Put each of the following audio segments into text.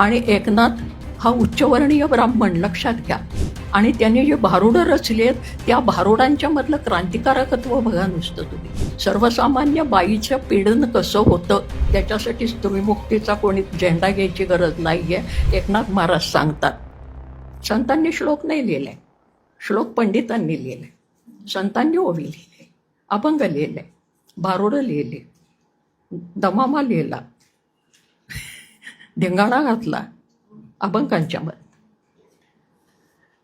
आणि एकनाथ हा उच्चवर्णीय ब्राह्मण लक्षात घ्या. आणि त्यांनी जे भारुडं रचली आहेत त्या भारुडांच्या मधलं क्रांतिकारकत्व बघा नुसतं तुम्ही. सर्वसामान्य बाईचं पीडन कसं होतं त्याच्यासाठी स्त्रीमुक्तीचा कोणी झेंडा घ्यायची गरज नाही आहे एकनाथ महाराज सांगतात. संतांनी श्लोक नाही लिहिलाय श्लोक पंडितांनी लिहिलाय संतांनी ओवी लिहिले अभंग लिहिले भारुडं लिहिले दमामा लिहिला. ढेंगाणा घातला अभंगांच्या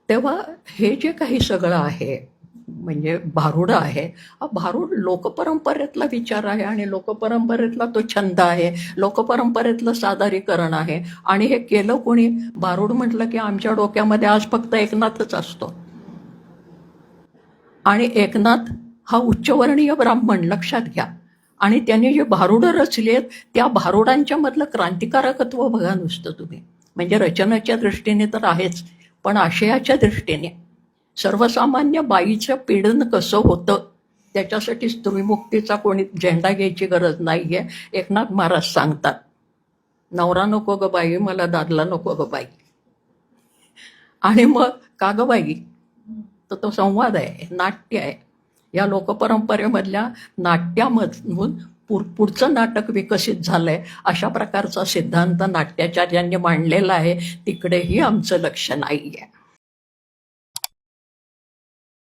तेव्हा हे जे काही सगळं आहे म्हणजे भारुड आहे हा भारूड लोकपरंपरेतला विचार आहे आणि लोकपरंपरेतला तो छंद आहे लोकपरंपरेतलं सादरीकरण आहे. आणि हे केलं कोणी? भारूड म्हटलं की आमच्या डोक्यामध्ये आज फक्त एकनाथच असतो. आणि एकनाथ हा उच्चवर्णीय ब्राह्मण लक्षात घ्या. आणि त्यांनी जे भारुडं रचली आहेत त्या भारुडांच्या मधलं क्रांतिकारकत्व बघा नुसतं तुम्ही. म्हणजे रचनाच्या दृष्टीने तर आहेच पण आशयाच्या दृष्टीने. सर्वसामान्य बाईचं पीडन कसं होतं? त्याच्यासाठी स्त्रीमुक्तीचा कोणी झेंडा घ्यायची गरज नाही आहे एकनाथ महाराज सांगतात. नवरा नको ग बाई मला दादला नको ग बाई. आणि मग का ग बाई? तर तो संवाद आहे नाट्य आहे. या लोकपरंपरेमधल्या नाट्यामधून पुर पुढचं नाटक विकसित झालं आहे अशा प्रकारचा सिद्धांत नाट्याचार्यांनी मांडलेला आहे. तिकडेही आमचं लक्ष नाही आहे